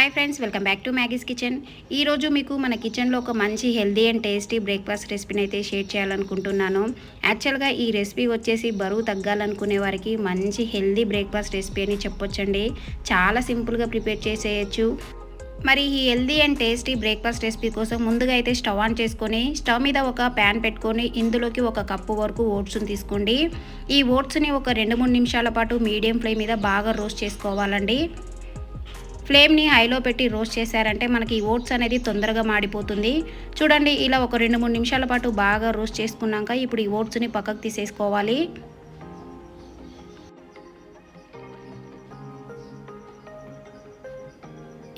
Hi friends welcome back to Maggie's kitchen ఈరోజు మీకు మన కిచెన్లో ఒక మంచి హెల్దీ అండ్ టేస్టీ బ్రేక్ఫాస్ట్ రెసిపీని అయితే షేర్ చేయాలనుకుంటున్నాను. యాక్చువల్గా ఈ రెసిపీ వచ్చేసి బరువు తగ్గాలనుకునే వారికి మంచి హెల్దీ బ్రేక్ఫాస్ట్ రెసిపీ అని చెప్పొచ్చండి. చాలా సింపుల్గా ప్రిపేర్ చేసేయచ్చు. మరి ఈ healthy and tasty breakfast recipe కోసం ముందుగా అయితే స్టవ్ ఆన్ చేసుకొని స్టవ్ మీద ఒక ప్యాన్ పెట్టుకొని ఇందులోకి ఒక కప్పు వరకు ఓట్స్ని తీసుకోండి. ఈ ఓట్స్ని ఒక రెండు మూడు నిమిషాల పాటు మీడియం ఫ్లేమ్ మీద బాగా రోస్ట్ చేసుకోవాలండి. ఫ్లేమ్ని హైలో పెట్టి రోస్ట్ చేశారంటే మనకి ఈ ఓట్స్ అనేది తొందరగా మాడిపోతుంది. చూడండి ఇలా ఒక రెండు మూడు నిమిషాల పాటు బాగా రోస్ట్ చేసుకున్నాక ఇప్పుడు ఈ ఓట్స్ని పక్కకు తీసేసుకోవాలి.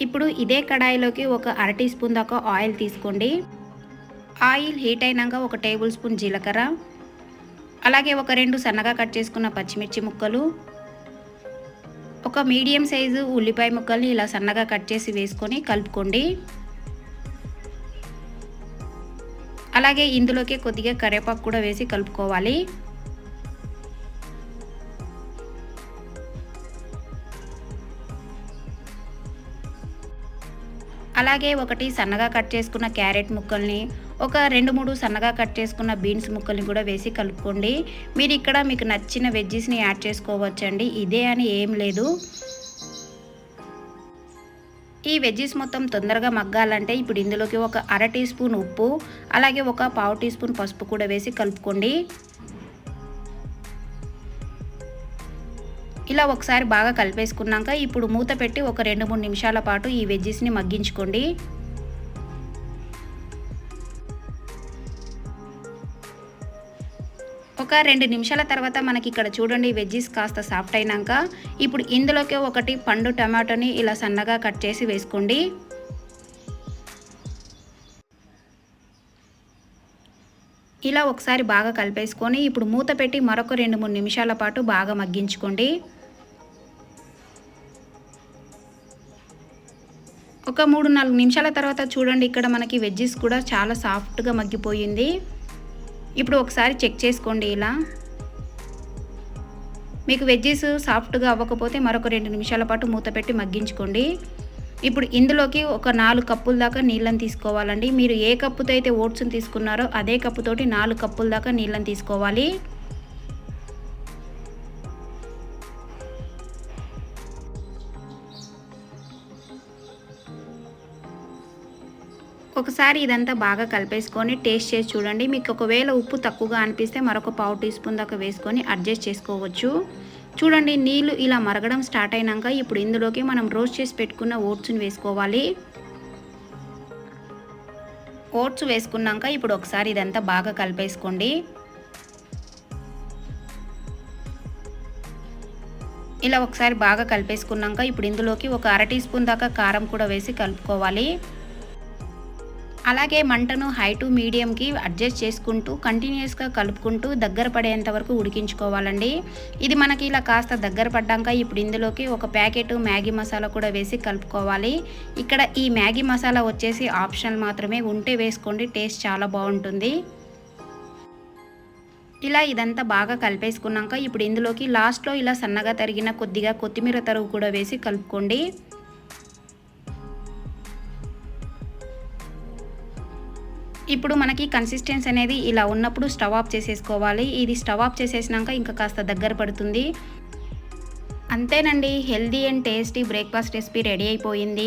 ఇప్పుడు ఇదే కడాయిలోకి ఒక అర టీ స్పూన్ దాకా ఆయిల్ తీసుకోండి. ఆయిల్ హీట్ అయినాక ఒక టేబుల్ స్పూన్ జీలకర్ర. అలాగే ఒక రెండు సన్నగా కట్ చేసుకున్న పచ్చిమిర్చి ముక్కలు. ఒక మీడియం సైజు ఉల్లిపాయ ముక్కల్ని ఇలా సన్నగా కట్ చేసి వేసుకొని కలుపుకోండి. అలాగే ఇందులోకి కొద్దిగా కరివేపాకు కూడా వేసి కలుపుకోవాలి. అలాగే ఒకటి సన్నగా కట్ చేసుకున్న క్యారెట్ ముక్కల్ని ఒక రెండు మూడు సన్నగా కట్ చేసుకున్న బీన్స్ ముక్కల్ని కూడా వేసి కలుపుకోండి. మీరు ఇక్కడ మీకు నచ్చిన వెజ్జెస్ని యాడ్ చేసుకోవచ్చండి. ఇదే అని ఏం లేదు. ఈ వెజ్జెస్ మొత్తం తొందరగా మగ్గాలంటే ఇప్పుడు ఇందులోకి ఒక అర టీ స్పూన్ ఉప్పు అలాగే ఒక పావు టీ స్పూన్ పసుపు కూడా వేసి కలుపుకోండి. ఇలా ఒకసారి బాగా కలిపేసుకున్నాక ఇప్పుడు మూత పెట్టి ఒక రెండు మూడు నిమిషాల పాటు ఈ వెజ్జెస్ని మగ్గించుకోండి. ఒక రెండు నిమిషాల తర్వాత మనకి ఇక్కడ చూడండి వెజ్జెస్ కాస్త సాఫ్ట్ అయినాక ఇప్పుడు ఇందులోకి ఒకటి పండు టమాటోని ఇలా సన్నగా కట్ చేసి వేసుకోండి. ఇలా ఒకసారి బాగా కలిపేసుకొని ఇప్పుడు మూత పెట్టి మరొక రెండు మూడు నిమిషాల పాటు బాగా మగ్గించుకోండి. ఒక మూడు నాలుగు నిమిషాల తర్వాత చూడండి ఇక్కడ మనకి వెజ్జెస్ కూడా చాలా సాఫ్ట్గా మగ్గిపోయింది. ఇప్పుడు ఒకసారి చెక్ చేసుకోండి ఇలా. మీకు వెజ్జెస్ సాఫ్ట్గా అవ్వకపోతే మరొక రెండు నిమిషాల పాటు మూత పెట్టి మగ్గించుకోండి. ఇప్పుడు ఇందులోకి ఒక నాలుగు కప్పుల దాకా నీళ్ళని తీసుకోవాలండి. మీరు ఏ కప్పుతో అయితే ఓట్స్ని తీసుకున్నారో అదే కప్పుతోటి నాలుగు కప్పుల దాకా నీళ్ళని తీసుకోవాలి. ఒకసారి ఇదంతా బాగా కలిపేసుకొని టేస్ట్ చేసి చూడండి. మీకు ఒకవేళ ఉప్పు తక్కువగా అనిపిస్తే మరొక పావు టీ స్పూన్ దాకా వేసుకొని అడ్జస్ట్ చేసుకోవచ్చు. చూడండి నీళ్ళు ఇలా మరగడం స్టార్ట్ అయినాక ఇప్పుడు ఇందులోకి మనం రోస్ట్ చేసి పెట్టుకున్న ఓట్స్ని వేసుకోవాలి. ఓట్స్ వేసుకున్నాక ఇప్పుడు ఒకసారి ఇదంతా బాగా కలిపేసుకోండి. ఇలా ఒకసారి బాగా కలిపేసుకున్నాక ఇప్పుడు ఇందులోకి ఒక అర టీ స్పూన్ దాకా కారం కూడా వేసి కలుపుకోవాలి. అలాగే మంటను హై టు మీడియంకి అడ్జస్ట్ చేసుకుంటూ కంటిన్యూస్గా కలుపుకుంటూ దగ్గర పడేంత వరకు ఉడికించుకోవాలండి. ఇది మనకి ఇలా కాస్త దగ్గర పడ్డాక ఇప్పుడు ఇందులోకి ఒక ప్యాకెట్ మ్యాగీ మసాలా కూడా వేసి కలుపుకోవాలి. ఇక్కడ ఈ మ్యాగీ మసాలా వచ్చేసి ఆప్షనల్ మాత్రమే. ఉంటే వేసుకోండి టేస్ట్ చాలా బాగుంటుంది. ఇలా ఇదంతా బాగా కలిపేసుకున్నాక ఇప్పుడు ఇందులోకి లాస్ట్లో ఇలా సన్నగా తరిగిన కొద్దిగా కొత్తిమీర తరుగు కూడా వేసి కలుపుకోండి. ఇప్పుడు మనకి కన్సిస్టెన్స్ అనేది ఇలా ఉన్నప్పుడు స్టవ్ ఆఫ్ చేసేసుకోవాలి. ఇది స్టవ్ ఆఫ్ చేసేసినాక ఇంకా కాస్త దగ్గర పడుతుంది. అంతేనండి healthy and tasty breakfast recipe ready అయిపోయింది.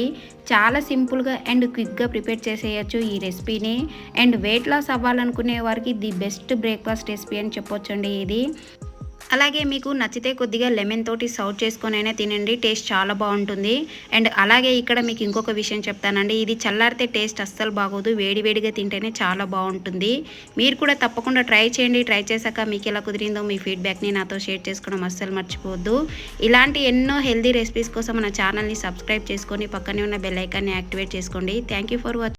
చాలా సింపుల్గా అండ్ క్విక్గా ప్రిపేర్ చేసేయచ్చు ఈ రెసిపీని అండ్ వెయిట్ లాస్ అవ్వాలనుకునే వారికి ది బెస్ట్ బ్రేక్ఫాస్ట్ రెసిపీ అని చెప్పొచ్చండి ఇది. అలాగే మీకు నచ్చితే కొద్దిగా లెమన్ తోటి సర్వ్ చేసుకొని అయినా తినండి టేస్ట్ చాలా బాగుంటుంది. అండ్ అలాగే ఇక్కడ మీకు ఇంకొక విషయం చెప్తానండి ఇది చల్లారితే టేస్ట్ అస్సలు బాగోదు వేడివేడిగా తింటేనే చాలా బాగుంటుంది. మీరు కూడా తప్పకుండా ట్రై చేయండి ట్రై చేశాక మీకు ఎలా కుదిరిందో మీ ఫీడ్బ్యాక్ని నాతో షేర్ చేసుకోవడం అస్సలు మర్చిపోవద్దు. ఇలాంటి ఎన్నో హెల్దీ రెసిపీస్ కోసం మన ఛానల్ని సబ్స్క్రైబ్ చేసుకొని పక్కనే ఉన్న బెల్ ఐకాన్ని యాక్టివేట్ చేసుకోండి. Thank for watching